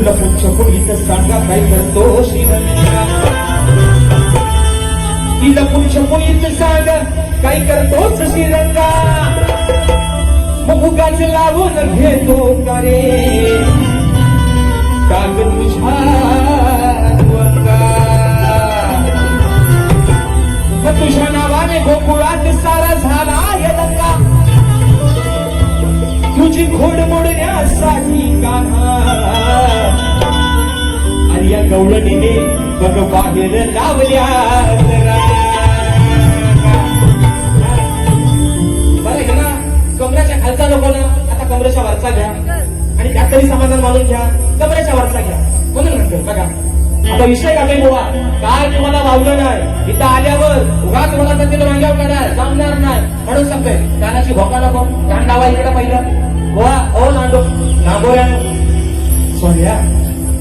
लपून छपून इथं सांगा काय करतो? श्रीरंगा ती लपून छपून इथं सांग काय करतोच श्रीरंगा? मग उगाच लावून घेतो का रे? काग तुझ्या गवळणीने बघ बाहेर लावल्या बरं घ्या ना खालचा नको ना आता कमरेच्या वरचा घ्या. आणि त्यात तरी समाधान मानून घ्या. वरचा घ्या. म्हणून म्हणतो बघा. आता विषय का काही बुवा. काय तुम्हाला वावलं नाही? इथं आल्यावर उगाच मला तर तिला मांग्यावर काढाय जमणार नाही. म्हणून सांगतोय कानाची भोका नको. कान लावा इकडे पहिलं. बुवा ओ नांडो नागोऱ्या सोन्या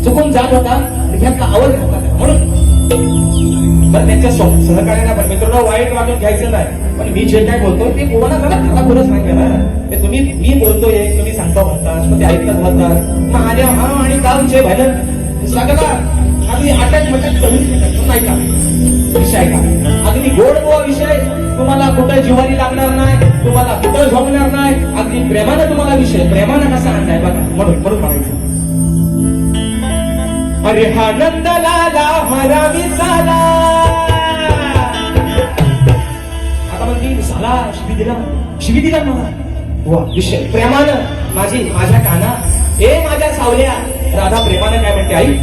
चुकून जात होता. ह्यातला आवाज घातला म्हणून पण त्यांच्या सह- सहकार्याला पण मित्रांनो वाईट वाटून घ्यायचं नाही. पण मी जे काय बोलतोय ते कोणाला जरा खरा बोलच नाही ते तुम्ही मी बोलतोय तुम्ही सांगता म्हणता मग ते ऐकत म्हणतात मग आल्या हा आणि गावचे भैलन सगळा आम्ही अटक मटक करून नाही का विषय का अगदी गोड गोवा विषय. तुम्हाला कुठं जिवारी लागणार नाही तुम्हाला कुठं झोपणार नाही. अगदी प्रेमानं तुम्हाला विषय प्रेमानं कसा आणलाय बघा. म्हणून म्हणून म्हणायचं. अरे हा नंद लाला हरामी झाला. आता म्हणते झाला शिवी दिला शिवी दिला मला. वा विषय. प्रेमानं माझी माझ्या काना हे माझ्या सावल्या. राधा प्रेमानं काय म्हणते आई?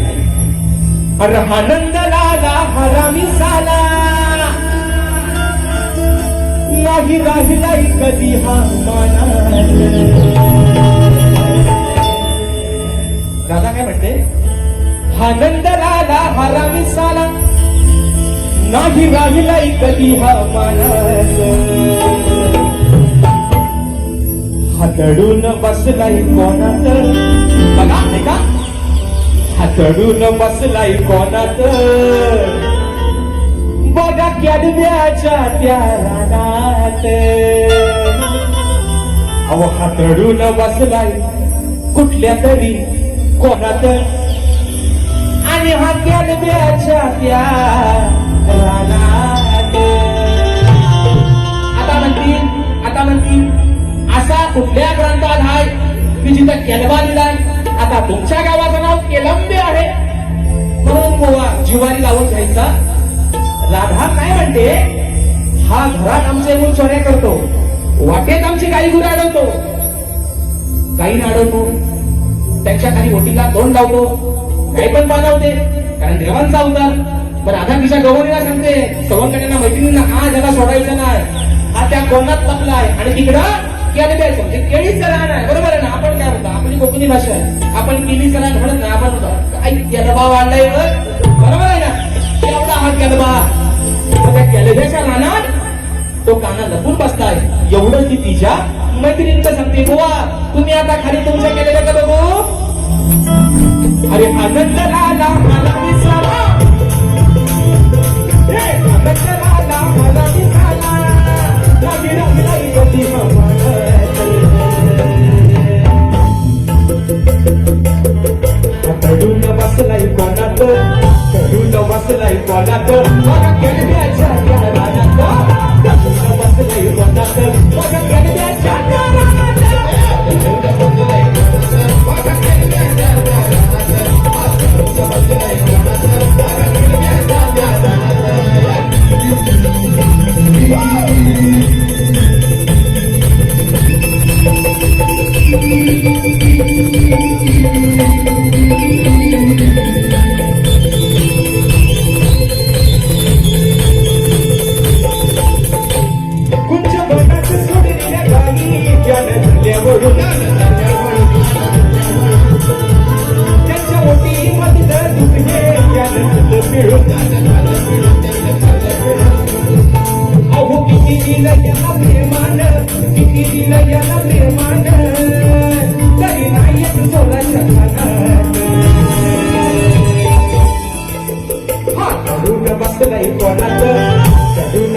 अरे हा नंद लाला हरामी झाला. नाही राहिला कधी हा माना. आनंद लाला हरा साला नाही राहिला कधी हा मानस हातडून बसलाय कोणात बघा नाही का हातडून बसलाय कोणात बघा कॅडब्याच्या त्या रानात. अहो हातडून बसलाय कुठल्या तरी कोणात हा त्या आता म्हणतील आता म्हणतील असा कुठल्या ग्रंथात आहे की जिथं केलबा लिहिलाय आता तुमच्या गावाचं नाव केलंबे आहे. म्हणून गोवा जिवारी लावून घ्यायचा. राधा काय म्हणते? हा घरात आमचे मूल चोऱ्या करतो. वाटेत आमची काही गुरं अडवतो काही अडवतो त्याच्याखाली ओटीला तोंड लावतो. काही पण पाणवते कारण देवांचा अवतार. पण आता तिच्या गवळीला सांगते सवंगड्यांना मैत्रिणींना हा जगा सोडायचं नाही. हा त्या कोणात लपलाय आणि तिकडं केलं द्यायचं म्हणजे केळीच राहणार आहे. बरोबर आहे ना? आपण काय म्हणतो? आपली कोकणी भाषा आहे. आपण केली सरा म्हणत नाही आपण म्हणतो काय केलबा वाढलाय बघ. बरोबर आहे ना? एवढा हा केलबा त्या केलब्याच्या रानात तो काना लपून बसताय एवढं ती तिच्या मैत्रिणीचं सांगते गोवा तुम्ही आता खाली तुमच्या केलेल्या का बघू अरे आनंद राला मला विसरा हे आनंद राला मला विसरा लागी लागी गती कडून बसलाय कोणात कडून बसलाय कोणात केळव्याच्या रानात कडून बसलाय कोणात अहो किती दिलं याला प्रेमान किती दिलं याला प्रेमान. तरी नाही तुझोला हा कडून बसलाय कोणाचं? कडून